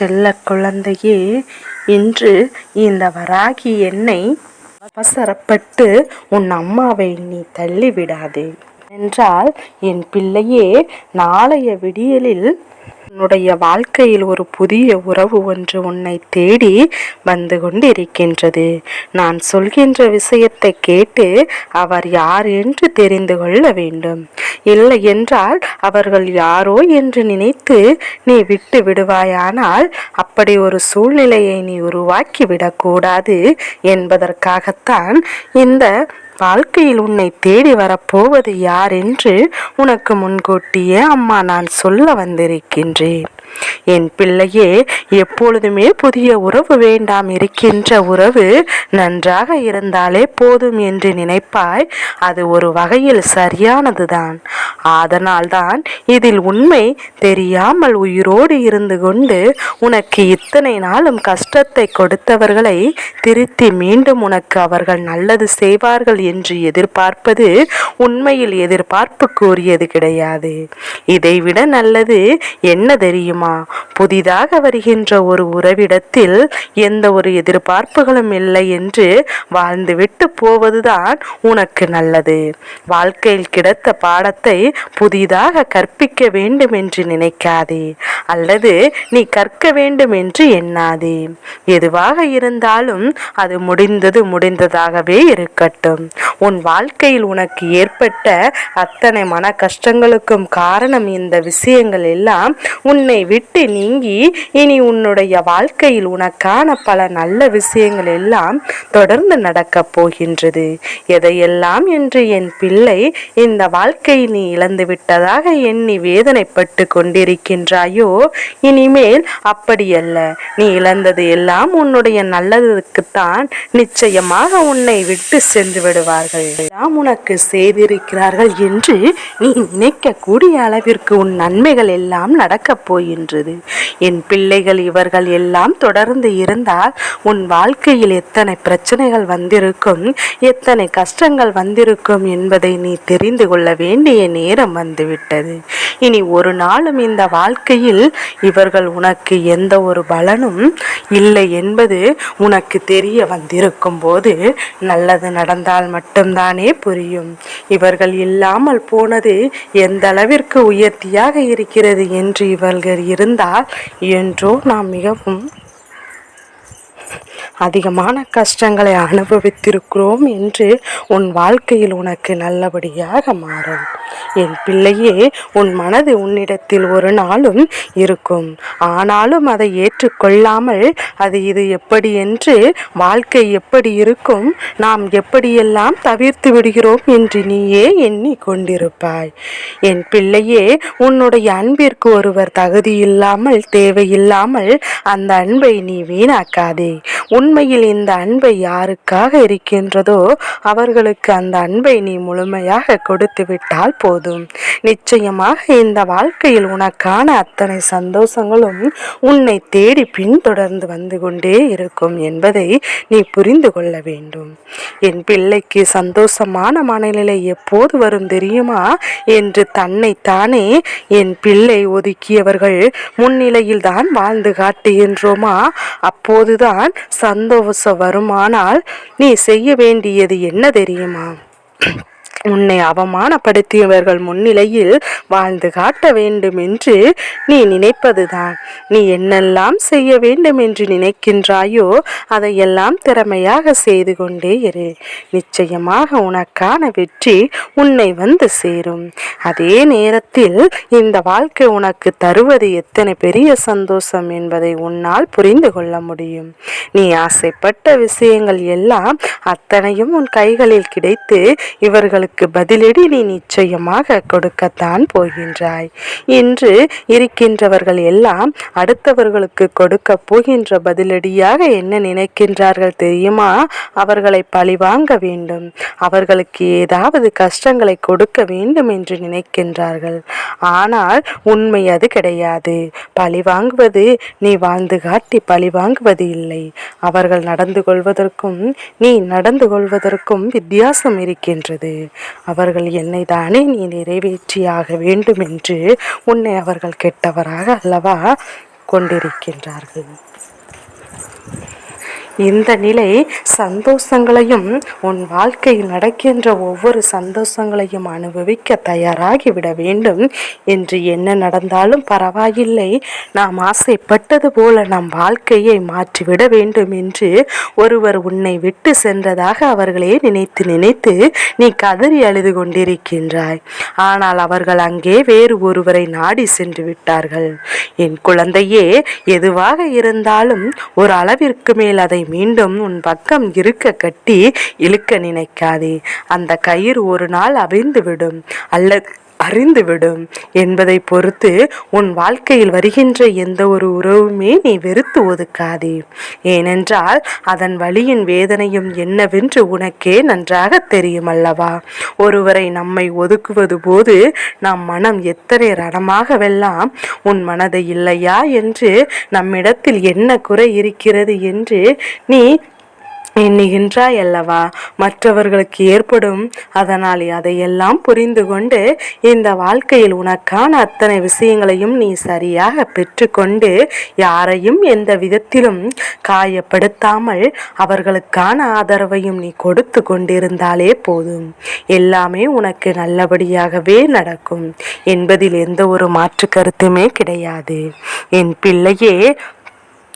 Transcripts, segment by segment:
செல்ல குழந்தையே இன்று இந்த வராகி என்னை அவசரப்பட்டு உன் அம்மாவை நீ தள்ளிவிடாதே. என்றால் என் பிள்ளையே நாளைய விடியலில் உன்னுடைய வாழ்க்கையில் ஒரு புதிய உறவு ஒன்று உன்னை தேடி வந்து கொண்டிருக்கின்றது. நான் சொல்கின்ற விஷயத்தை கேட்டு அவர் யார் என்று தெரிந்து கொள்ள வேண்டும். இல்லை என்றால் அவர்கள் யாரோ என்று நினைத்து நீ விட்டு விடுவாயானால் அப்படி ஒரு சூழ்நிலையை நீ உருவாக்கி விடக்கூடாது என்பதற்காகத்தான் இந்த வாழ்க்கையில் உன்னை தேடி வரப்போவது யார் என்று உனக்கு முன்கூட்டியே அம்மா நான் சொல்ல வந்திருக்கின்றேன். என் பிள்ளையே எப்பொழுதுமே புதிய உறவு வேண்டாம். இருக்கின்ற உறவு நன்றாக இருந்தாலே போதும் என்று நினைப்பாய். அது ஒரு வகையில் சரியானதுதான். அதனால்தான் இதில் உண்மை தெரியாமல் உயிரோடு இருந்து கொண்டு உனக்கு இத்தனை நாளும் கஷ்டத்தை கொடுத்தவர்களை திருத்தி மீண்டும் உனக்கு அவர்கள் நல்லது செய்வார்கள் என்று எதிர்பார்ப்பது உண்மையில் எதிர்பார்ப்பு கூறியது கிடையாது. இதைவிட நல்லது என்ன தெரியும்? புதிதாக வருகின்ற ஒரு உறவிடத்தில் எந்த ஒரு எதிர்பார்ப்புகளும் இல்லை என்று வாழ்ந்துவிட்டு போவதுதான் உனக்கு நல்லது. வாழ்க்கையில் கிடைத்த பாடத்தை புதிதாக கற்பிக்க வேண்டும் என்று நினைக்காதே. அல்லது நீ கற்க வேண்டும் என்று எண்ணாதே. எதுவாக இருந்தாலும் அது முடிந்தது முடிந்ததாகவே இருக்கட்டும். உன் வாழ்க்கையில் உனக்கு ஏற்பட்ட அத்தனை மன கஷ்டங்களுக்கும் காரணம் இந்த விஷயங்கள் எல்லாம் உன்னை விட்டு நீங்கி இனி உன்னுடைய வாழ்க்கையில் உனக்கான பல நல்ல விஷயங்கள் எல்லாம் தொடர்ந்து நடக்கப் போகின்றது. எதையெல்லாம் என்று என் பிள்ளை இந்த வாழ்க்கை நீ இழந்து விட்டதாக எண்ணி வேதனைப்பட்டு கொண்டிருக்கின்றாயோ இனிமேல் அப்படியல்ல. நீ இழந்தது எல்லாம் உன்னுடைய நல்லதுக்குத்தான் நிச்சயமாக உன்னை விட்டு சென்று விடுவார்கள். நாம் உனக்கு செய்திருக்கிறார்கள் என்று நீ நினைக்கக்கூடிய அளவிற்கு உன் நன்மைகள் எல்லாம் நடக்கப் போகின்றது. என் பிள்ளைகள் இவர்கள் எல்லாம் தொடர்ந்து இருந்தால் உன் வாழ்க்கையில் எத்தனை பிரச்சனைகள் வந்திருக்கும் எத்தனை கஷ்டங்கள் வந்திருக்கும் என்பதை நீ தெரிந்து கொள்ள வேண்டிய நேரம் வந்துவிட்டது. இனி ஒரு நாளும் இந்த வாழ்க்கையில் இவர்கள் உனக்கு எந்த ஒரு பலனும் இல்லை என்பது உனக்கு தெரிய வந்திருக்கும் போது நல்லது நடந்தால் மட்டும் மட்டும்தானே புரியும். இவர்கள் இல்லாமல் போனது எந்த அளவிற்கு உயர்த்தியாக இருக்கிறது என்று இவர்கள் இருந்தால் என்றோ நாம் மிகவும் அதிகமான கஷ்டங்களை அனுபவித்திருக்கிறோம் என்று உன் வாழ்க்கையில் உனக்கு நல்லபடியாக மாறும். என் பிள்ளையே உன் மனது உன்னிடத்தில் ஒரு நாளும் இருக்கும். ஆனாலும் அதை ஏற்றுக்கொள்ளாமல் அது இது எப்படி என்று வாழ்க்கை எப்படி இருக்கும் நாம் எப்படியெல்லாம் தவிர்த்து விடுகிறோம் என்று நீயே எண்ணி கொண்டிருப்பாய் என் பிள்ளையே உன்னுடைய அன்பிற்கு ஒருவர் தகுதி இல்லாமல் தேவையில்லாமல் அந்த அன்பை நீ வீணாக்காதே. உன் உண்மையில் இந்த அன்பை யாருக்காக இருக்கின்றதோ அவர்களுக்கு அந்த அன்பை நீ முழுமையாக கொடுத்து விட்டால் போதும். நிச்சயமாக இந்த வாழ்க்கையில் உனக்கான அத்தனை சந்தோஷங்களும் உன்னை தேடி பின்தொடர்ந்து வந்து கொண்டே இருக்கும் என்பதை நீ புரிந்து கொள்ள வேண்டும். என் பிள்ளைக்கு சந்தோஷமான மனநிலை எப்போது வரும் தெரியுமா? என்று தன்னை தானே என் பிள்ளை ஒதுக்கியவர்கள் முன்னிலையில் தான் வாழ்ந்து காட்டுகின்றோமா? அப்போதுதான் சந்தோஷம் சந்தோஷம் வருமானால் நீ செய்ய வேண்டியது என்ன தெரியுமா? உன்னை அவமானப்படுத்தியவர்கள் முன்னிலையில் வாழ்ந்து காட்ட வேண்டும் என்று நீ நினைப்பதுதான். நீ என்னெல்லாம் செய்ய வேண்டும் என்று நினைக்கின்றாயோ அதையெல்லாம் திறமையாக செய்து கொண்டே இரு. நிச்சயமாக உனக்கான வெற்றி உன்னை வந்து சேரும். அதே நேரத்தில் இந்த வாழ்க்கை உனக்கு தருவது எத்தனை பெரிய சந்தோஷம் என்பதை உன்னால் புரிந்து கொள்ள முடியும். நீ ஆசைப்பட்ட விஷயங்கள் எல்லாம் அத்தனையும் உன் கைகளில் கிடைத்து இவர்களுக்கு அதற்கு பதிலடி நீ நிச்சயமாக கொடுக்கத்தான் போகின்றாய். இன்று இருக்கின்றவர்கள் எல்லாம் அடுத்தவர்களுக்கு கொடுக்க போகின்ற பதிலடியாக என்ன நினைக்கின்றார்கள் தெரியுமா? அவர்களை பழிவாங்க வேண்டும். அவர்களுக்கு ஏதாவது கஷ்டங்களை கொடுக்க வேண்டும் என்று நினைக்கின்றார்கள். ஆனால் உண்மை அது கிடையாது. பழி வாங்குவது நீ வாழ்ந்து காட்டி பழி வாங்குவது இல்லை. அவர்கள் நடந்து கொள்வதற்கும் நீ நடந்து கொள்வதற்கும் வித்தியாசம் இருக்கின்றது. அவர்கள் என்னை தானே நீ நிறைவேற்றியாக வேண்டும் என்று உன்னை அவர்கள் கெட்டவராக அல்லவா கொண்டிருக்கின்றார்கள். இந்த நிலை சந்தோஷங்களையும் உன் வாழ்க்கையில் நடக்கின்ற ஒவ்வொரு சந்தோஷங்களையும் அனுபவிக்க தயாராகிவிட வேண்டும். என்று என்ன நடந்தாலும் பரவாயில்லை. நாம் ஆசைப்பட்டது போல நம் வாழ்க்கையை மாற்றிவிட வேண்டும் என்று ஒருவர் உன்னை விட்டு சென்றதாக அவர்களே நினைத்து நினைத்து நீ கதறி அழுது கொண்டிருக்கின்றாய். ஆனால் அவர்கள் அங்கே வேறு ஒருவரை நாடி சென்று விட்டார்கள். என் குழந்தையே எதுவாக இருந்தாலும் ஒரு அளவிற்கு மேல் அதை மீண்டும் உன் பக்கம் இருக்க கட்டி இழுக்க நினைக்காதே. அந்த கயிறு ஒரு நாள் அவிழ்ந்துவிடும். அல்லது அறிந்துவிடும். என்பதை பொறுத்து உன் வாழ்க்கையில் வருகின்ற எந்த ஒரு உறவுமே நீ வெறுத்து ஒதுக்காதே. ஏனென்றால் அதன் வழியின் வேதனையும் என்னவென்று உனக்கே நன்றாக தெரியும் அல்லவா? ஒருவரை நம்மை ஒதுக்குவது போது நம் மனம் எத்தனை ரணமாகவெல்லாம் உன் மனதை இல்லையா என்று நம்மிடத்தில் என்ன குறை இருக்கிறது என்று நீ எண்ணுகின்றாய் அல்லவா மற்றவர்களுக்கு ஏற்படும் அதனால் அதையெல்லாம் புரிந்து கொண்டு இந்த வாழ்க்கையில் உனக்கான அத்தனை விஷயங்களையும் நீ சரியாக பெற்றுக்கொண்டு யாரையும் எந்த விதத்திலும் காயப்படுத்தாமல் அவர்களுக்கான ஆதரவையும் நீ கொடுத்து கொண்டிருந்தாலே போதும். எல்லாமே உனக்கு நல்லபடியாகவே நடக்கும். என்பதில் எந்த ஒரு மாற்று கருத்துமே கிடையாது. என் பிள்ளையே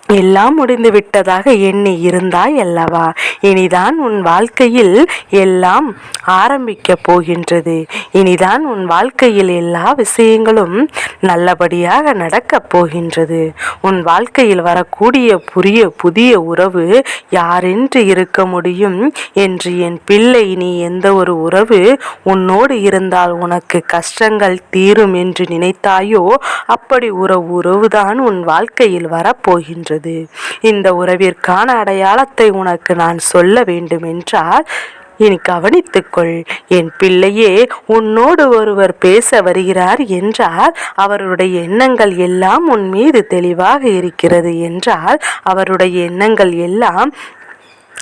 எல்லாம் முடிந்து விட்டதாக எண்ணி இருந்தாய் அல்லவா? இனிதான் உன் வாழ்க்கையில் எல்லாம் ஆரம்பிக்கப் போகின்றது. இனிதான் உன் வாழ்க்கையில் எல்லா விஷயங்களும் நல்லபடியாக நடக்கப் போகின்றது. உன் வாழ்க்கையில் வரக்கூடிய புதிய புதிய உறவு யாரென்று இருக்க முடியும் என்று என் பிள்ளை நீ எந்த ஒரு உறவு உன்னோடு இருந்தால் உனக்கு கஷ்டங்கள் தீரும் என்று நினைத்தாயோ அப்படி உறவு உறவுதான் உன் வாழ்க்கையில் வரப்போகின்றது இருக்கின்றது இந்த உறவிற்கான அடையாளத்தை உனக்கு நான் சொல்ல வேண்டும் என்றால் இனி கவனித்துக்கொள் என் பிள்ளையே உன்னோடு ஒருவர் பேச வருகிறார் என்றால் அவருடைய எண்ணங்கள் எல்லாம் உன் மீது தெளிவாக இருக்கிறது என்றால் அவருடைய எண்ணங்கள் எல்லாம்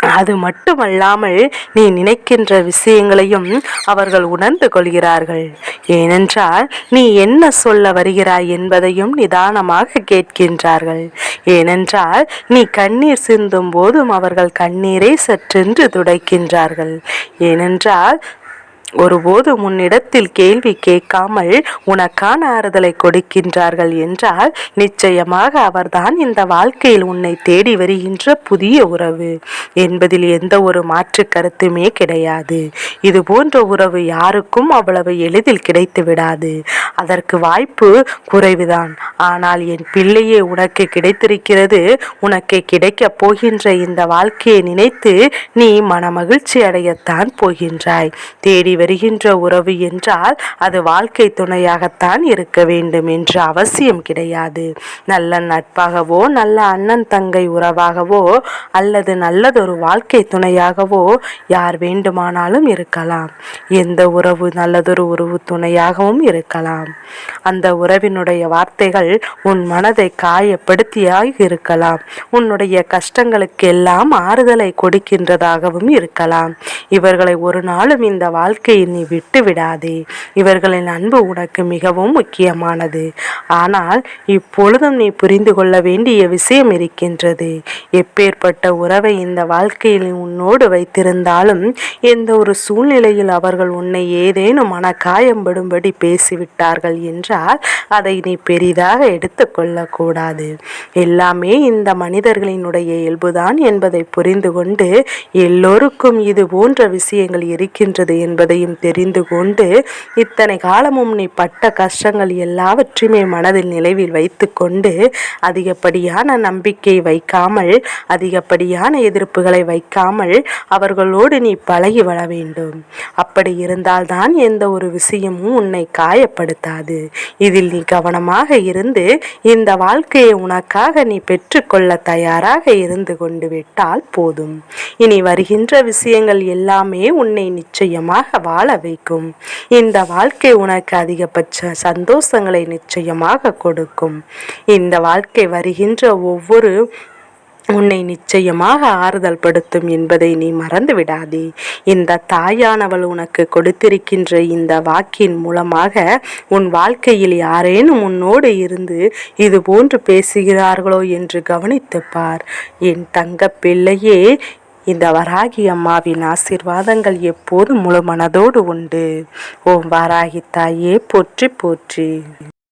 அது மட்டுமல்லாமல் நீ நினைக்கின்ற விஷயங்களையும் அவர்கள் உணர்ந்து கொள்கிறார்கள். ஏனென்றால் நீ என்ன சொல்ல வருகிறாய் என்பதையும் நிதானமாக கேட்கின்றார்கள். ஏனென்றால் நீ கண்ணீர் சிந்தும் போதும் அவர்கள் கண்ணீரை சற்றென்று துடைக்கின்றார்கள். ஏனென்றால் ஒருபோது உன்னிடத்தில் கேள்வி கேட்காமல் உனக்கான ஆறுதலை கொடுக்கின்றார்கள் என்றால் நிச்சயமாக அவர்தான் இந்த வாழ்க்கையில் உன்னை தேடி வருகின்ற புதிய உறவு என்பதில் எந்த ஒரு மாற்று கருத்துமே கிடையாது. இது போன்ற உறவு யாருக்கும் அவ்வளவு எளிதில் கிடைத்து விடாது. அதற்கு வாய்ப்பு குறைவுதான். ஆனால் என் பிள்ளையே உனக்கு கிடைத்திருக்கிறது. உனக்கு கிடைக்கப் போகின்ற இந்த வாழ்க்கையை நினைத்து நீ மனமகிழ்ச்சி அடையத்தான் போகின்றாய். தேடி வருகின்ற உறவு என்றால் அது வாழ்க்கை துணையாகத்தான் இருக்க வேண்டும் என்று அவசியம் கிடையாது. நல்ல நட்பாகவோ நல்ல அண்ணன் தங்கை உறவாகவோ அல்லது நல்லதொரு வாழ்க்கை துணையாகவோ யார் வேண்டுமானாலும் இருக்கலாம். எந்த உறவு நல்லதொரு உறவு துணையாகவும் இருக்கலாம். அந்த உறவினுடைய வார்த்தைகள் உன் மனதை காயப்படுத்தியாய் இருக்கலாம். உன்னுடைய கஷ்டங்களுக்கு எல்லாம் ஆறுதலை கொடுக்கின்றதாகவும் இருக்கலாம். இவர்களை ஒரு நாளும் இந்த வாழ்க்கை வாழ்க்கையை நீ விட்டு விடாதே இவர்களின் அன்பு உனக்கு மிகவும் முக்கியமானது. ஆனால் இப்பொழுதும் நீ புரிந்து கொள்ள வேண்டிய விஷயம் இருக்கின்றது. எப்பேற்பட்ட உறவை இந்த வாழ்க்கையில் உன்னோடு வைத்திருந்தாலும் எந்த ஒரு சூழ்நிலையில் அவர்கள் உன்னை ஏதேனும் மன காயம்படும்படி பேசிவிட்டார்கள் என்றால் அதை நீ பெரிதாக எடுத்துக்கொள்ளக்கூடாது எல்லாமே இந்த மனிதர்களினுடைய இயல்புதான் என்பதை புரிந்து கொண்டு எல்லோருக்கும் இது போன்ற விஷயங்கள் இருக்கின்றது என்பதை என்பதையும் தெரிந்து கொண்டு இத்தனை காலமும் நீ பட்ட கஷ்டங்கள் எல்லாவற்றையுமே மனதில் நிலைவில் வைத்து கொண்டு அதிகப்படியான நம்பிக்கை வைக்காமல் அதிகப்படியான எதிர்ப்புகளை வைக்காமல் அவர்களோடு நீ பழகி வர வேண்டும். அப்படி இருந்தால்தான் எந்த ஒரு விஷயமும் உன்னை காயப்படுத்தாது. இதில் நீ கவனமாக இருந்து இந்த வாழ்க்கையை உனக்காக நீ பெற்றுக்கொள்ள தயாராக இருந்து கொண்டு விட்டால் போதும். இனி வருகின்ற விஷயங்கள் எல்லாமே உன்னை நிச்சயமாக வாழ வைக்கும். இந்த வாழ்க்கை உனக்கு அதிகபட்ச சந்தோஷங்களை நிச்சயமாக கொடுக்கும். இந்த வாழ்க்கை வருகின்ற ஒவ்வொரு உன்னை நிச்சயமாக ஆறுதல் படுத்தும் என்பதை நீ மறந்து விடாதே. இந்த தாயானவள் உனக்கு கொடுத்திருக்கின்ற இந்த வாக்கின் மூலமாக உன் வாழ்க்கையில் யாரேனும் உன்னோடு இருந்து இது போன்று பேசுகிறார்களோ என்று கவனித்து பார். என் தங்க பிள்ளையே இந்த வராகி அம்மாவின் ஆசீர்வாதங்கள் எப்போதும் முழு மனதோடு உண்டு. ஓம் வராகி தாயே போற்றி போற்றி.